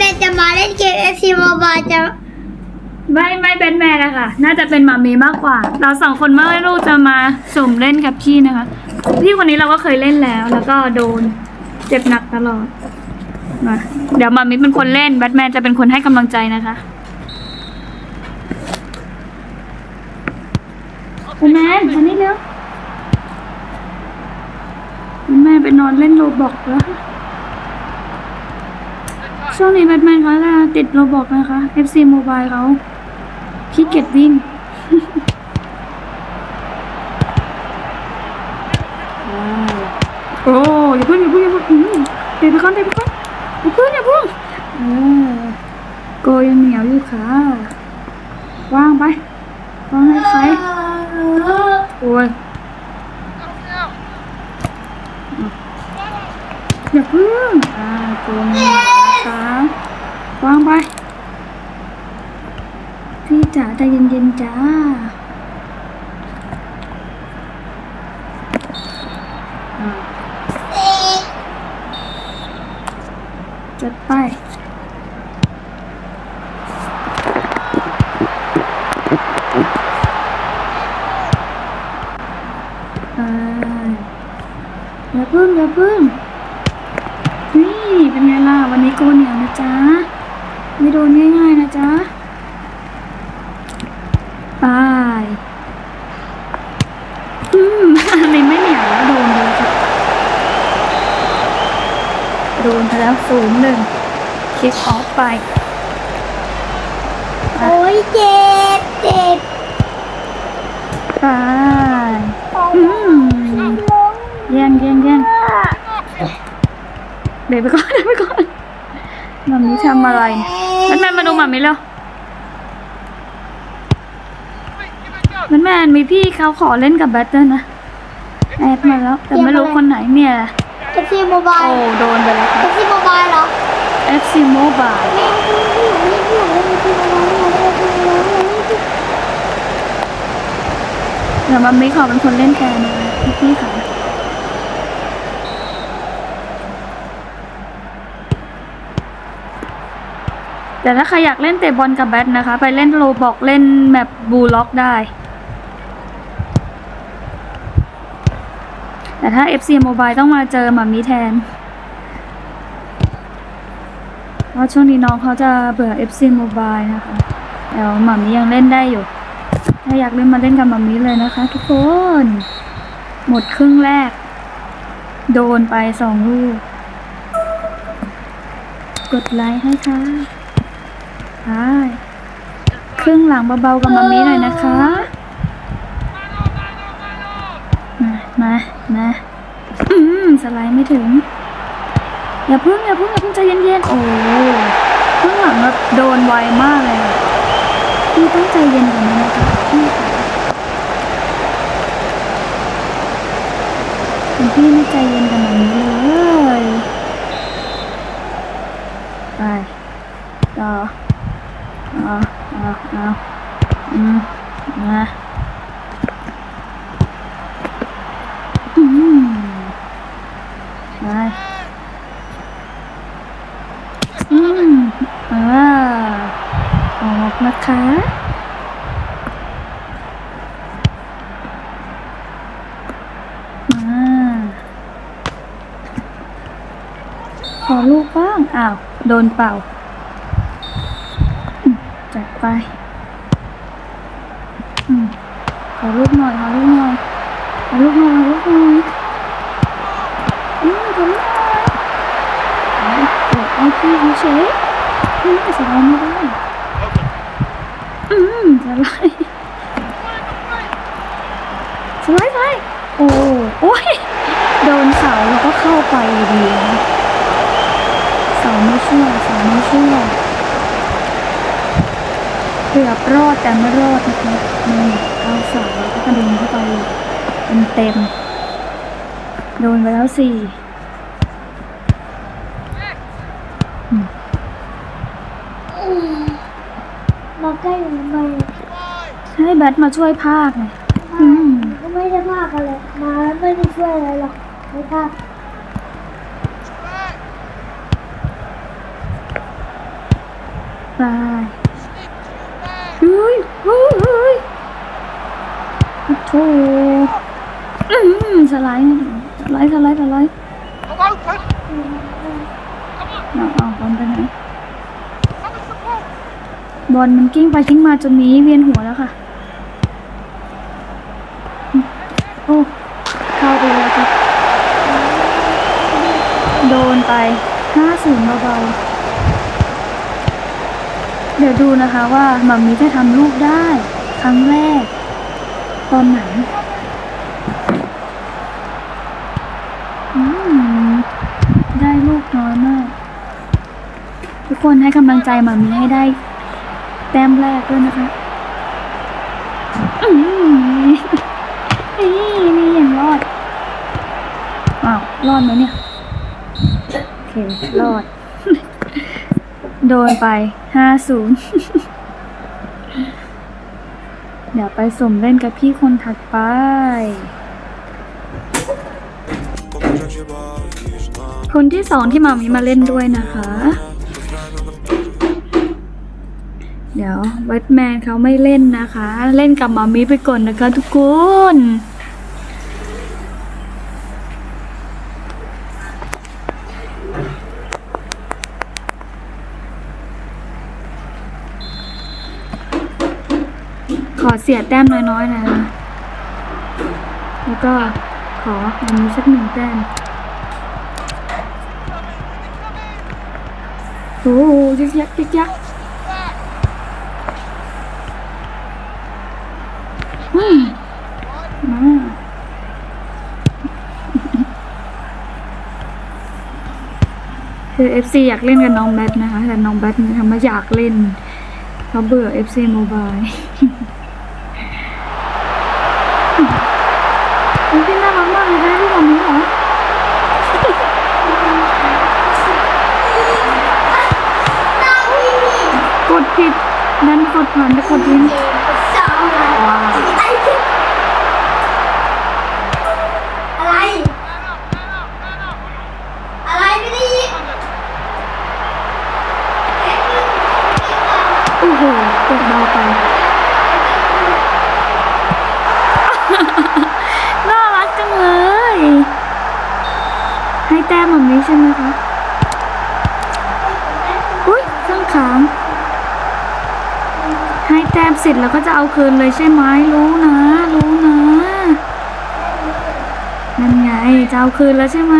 แมนจะมาเล่นเกม FC Mobile จะไม่ไม่แบทแมนนะคะน่าจะเป็นมามีมากกว่า เราสองคนเมื่อลูกจะมาสุ่มเล่นกับพี่นะคะ พี่คนนี้เราก็เคยเล่นแล้ว แล้วก็โดนเจ็บหนักตลอดมาเดี๋ยวมามีเป็นคนเล่นแบทแมนจะเป็นคนให้กำลังใจนะคะแบทแมนมานี่เร็วแบทแมนไปนอนเล่นโรบอกแล้ว ช่วงนี้แบทแมนเขาจะติดโรบอกนะคะ FC Mobile เขาขี้เกียจวิ่งโอ้อย่าพิ่งอย่าพิ่งอย่าพิ่งเตะไปก่อนเตะไปก่อนอย่าพิ่งอย่าพิ่งเออโกยังเหนียวอยู่ค่ะวางไปวางให้ใครโอ้ยอย่าพิ่งอ่าโกเสามวางไปพี่จ๋าใจเย็นๆจ้าอ่าจัดไป ล่ะวันนี้โกนเหนียวนะจ๊ะ ไม่โดนง่ายๆนะจ๊ะไปอืมอันนี้ไม่เหนียวแล้วโดนเลยค่ะโดนไปแล้วศูนย์หนึ่งคลิกออฟไป โอ้ยเจ็บเจ็บไปอืมแย่งแย่งแย่งเดี๋ยวไปก่อนเดี๋ยวไปก่อน มัมมี่ทำอะไรมันแมนมาดูมัมมี่เร็วมันแมนมีพี่เขาขอเล่นกับแบทเทิลนะแอดมาแล้ว แต่ไม่รู้คนไหนเนี่ยเอฟซีโมบายโอ้โดนไปแล้วคเอรับฟซีโมบายเหรอ FC Mobile แม่พี่พี่พี่พี่เล่นเอฟซีโมบายเล่นเอฟซีโมบายเล่นเดี๋ยวมัมมี่ขอเป็นคนเล่นแทนนะคะพี่ๆค่ะ แต่ถ้าใครอยากเล่นเตะบอลกับแบทนะคะ ไปเล่นโลบอกเล่นแมปบูล็อกได้ แต่ถ้า FC Mobile ต้องมาเจอหมามีแทนเพราะช่วงนี้น้องเขาจะเบื่อ FC Mobile นะคะเดี๋ยวหมามียังเล่นได้อยู่ ถ้าอยากเล่นมาเล่นกับหมามีเลยนะคะ ทุกคน หมดครึ่งแรก โดนไปสองลูก กดไลค์ให้ค่ะ ใช่ครึ่งหลังเบาๆกับมามีหน่อยนะคะ มามามาอืมสไลด์ไม่ถึง อย่าพึ่งอย่าพึ่งอย่าพึ่งใจเย็นๆ โอ้ครึ่งหลังแบบโดนไวมากเลยพี่ต้องใจเย็นกว่านี้นะคะพี่ค่ะคุณพี่ไม่ใจเย็นกันแบบนี้เลย ไปต่อ เอาเอาเอาอืมมาอืมไปอืมอ่าออกนะคะมาขอลูกบ้าง อ้าว โดนเป่า ไปอืมขอรูปหน่อยขอรูปหน่อยขอรูปหน่อยขอรูปหน่อยอืมขอรูปหน่อยเอาเดี๋ยวเอาพี่เขาเฉยพี่จะสไลด์ไม่ได้อืมสไลด์สไลด์ไปโอ้โอ้ยโดนเสาแล้วก็เข้าไปอยู่ดีเสาไม่ช่วยเสาไม่ช่วย เกือบรอดแต่ไม่รอดนะคะนี่เอาเสาแล้วก็กระเด็นเข้าไปเต็มเต็มๆโดนไปแล้วสี่มาใกล้หน่อยให้แบทมาช่วยภาคไงอืมก็ไม่ได้พากันเลยมาแล้วไม่ได้ช่วยอะไรหรอกไม่พาไป โอ้โหอืมสไลด์สไลด์สไลด์สไลด์เอาเอาบอลไปไหนบอลมันกิ้งไปกิ้งมาจนนี้เวียนหัวแล้วค่ะ โอ้ เข้าไปแล้วครับโดนไปห้าศูนย์เบาๆ เดี๋ยวดูนะคะว่ามัมมี่จะทำลูกได้ ครั้งแรก ตอนไหนอืมได้ลูกน้อยมาก ทุกคนให้กำลังใจมัมมี่ให้ได้ แต้มแรกด้วยนะคะอืมนี่นี่ยังรอด อ้าว รอดไหมเนี่ย โอเค รอด โดนไปห้าศูนย์ ดี๋ยวไปสมเล่นกับพี่คนถัดไป คนที่สองที่มามีมาเล่นด้วยนะคะ เดี๋ยวแบทแมนเขาไม่เล่นนะคะ เล่นกับมามีไปก่อนนะคะทุกคน อเสียแต้มน้อยๆนะแล้วก็ขออันนี้สักหนึ่งแต้มโอ้โหยักยักยักยักอืมาคือ FC อยากเล่นกับน้องแบทนะคะ แต่น้องแบทนี่ทำไมอยากเล่นเขาเบื่อ FC Mobile ผิดดันกดผ่านไปกดลิ้นว้าวอะไร อะไรไม่ได้ยินโอ้โหกดเบาไป น่ารักจังเลย ให้แต้มแบบนี้ใช่ไหมคะ อุ้ยข้างขาง มเสร็จแล้วก็จะเอาคืนเลยใช่ไหมรู้นะ รู้นะ นั่นไงจะเอาคืนแล้วใช่ไหม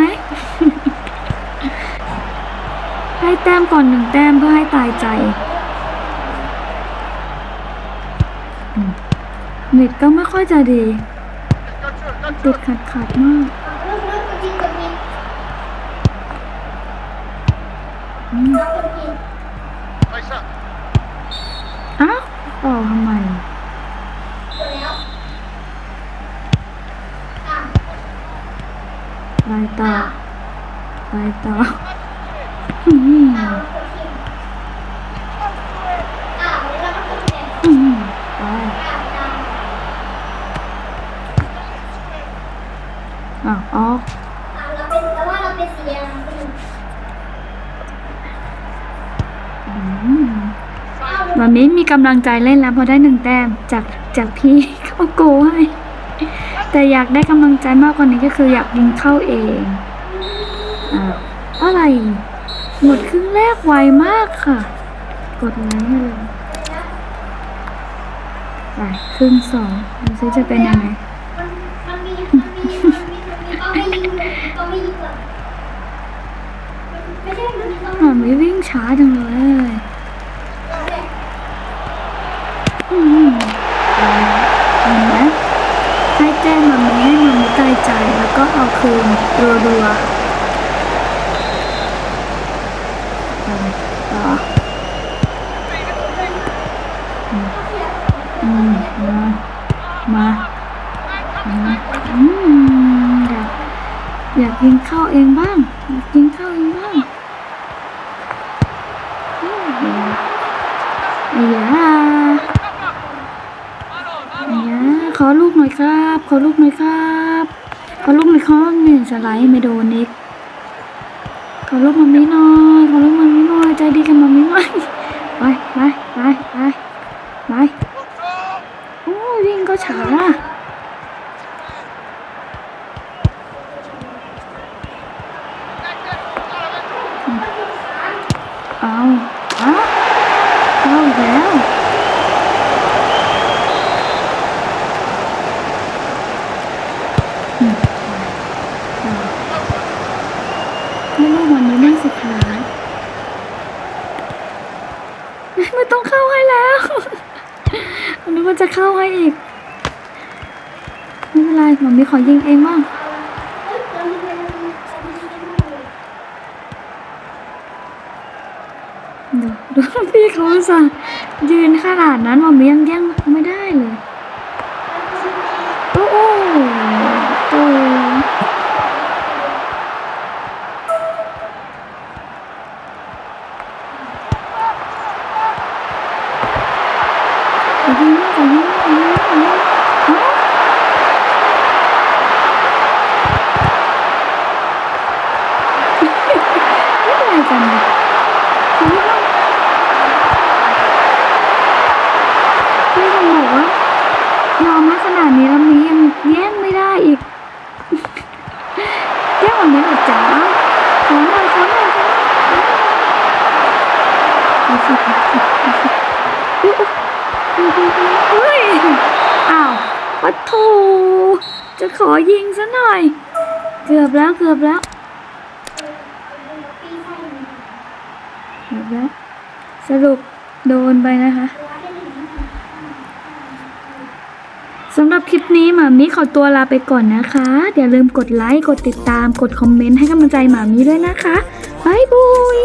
ให้แต้มก่อนหนึ่งแต้มเพื่อให้ตายใจเน็ตก็ไม่ค่อยจะดีติดขัดขัดมากอืม ต่อทำไมตัวแล้วอะลายต่อลายต่ออืมอะเราคนกินอะแล้วเราก็คนกินอืมไปอะตามอ้าวออกอะเราเป็นแต่ว่าเราเป็นสีแดงเป็นอืม วันนี้มีกำลังใจเล่นแล้วเพอได้หนึ่งแต้มจากจากพี่เขาโกให้แต่อยากได้กำลังใจมากกว่านี้ก็คืออยากยิงเข้าเองอ้าวอะไรหมดครึ่งแรกไวมากค่ะ กดไลค์ให้เลยไปครึ่งสองดูซิจะเป็นยังไงมันมันมีมันมีมันมี เอาคืนรัวๆไปต่ออืมอืมามาอืมอยากอยากกินข้าวเองบ้างอยากกินข้าวเองบ้างอืมไอ้ยาไอ้ยาขอลูกหน่อยครับ ขอลูกหน่อยครับ ขอลูกหน่อยครับนี่สไลด์ไม่โดนนิกขอลูกมันไม่น้อยขอลูกมันไม่น้อยใจดีกันมันไม่น้อยไปไปไปไปไปโอ้ยวิ่งก็ช้าเอาเอาเอาอีกแล้วอืมเอาไม่รู้วันนี้นั่งสุดท้ายไม่ต้องเข้าให้แล้วอันนี้มันจะเข้าให้อีก ไม่เป็นไรหมอมีขอยิงเองบ้าง เอ้ยเรามีเวลามีเรามีเวลาอยู่ ดูดู พี่เขาสั่งยืนขนาดนั้นมามียังแย่งไม่ได้เลยโอ้โหโอ้โห แย่งวันนี้เหรอจ๊ะขอหน่อยขอหน่อยขอหน่อยเอาสิเอาสิเอาสิอุ๊ยอุ๊ยอุ๊ยอุ๊ยเฮ้ยอ้าวปัดโถจะขอยิงซะหน่อย เกือบแล้วเกือบแล้วเกือบแล้วสรุปโดนไปนะคะ สำหรับคลิปนี้หมามิขอตัวลาไปก่อนนะคะอย่าลืมกดไลค์ กดติดตาม กดคอมเมนต์ให้กำลังใจหมามิด้วยนะคะบายบุย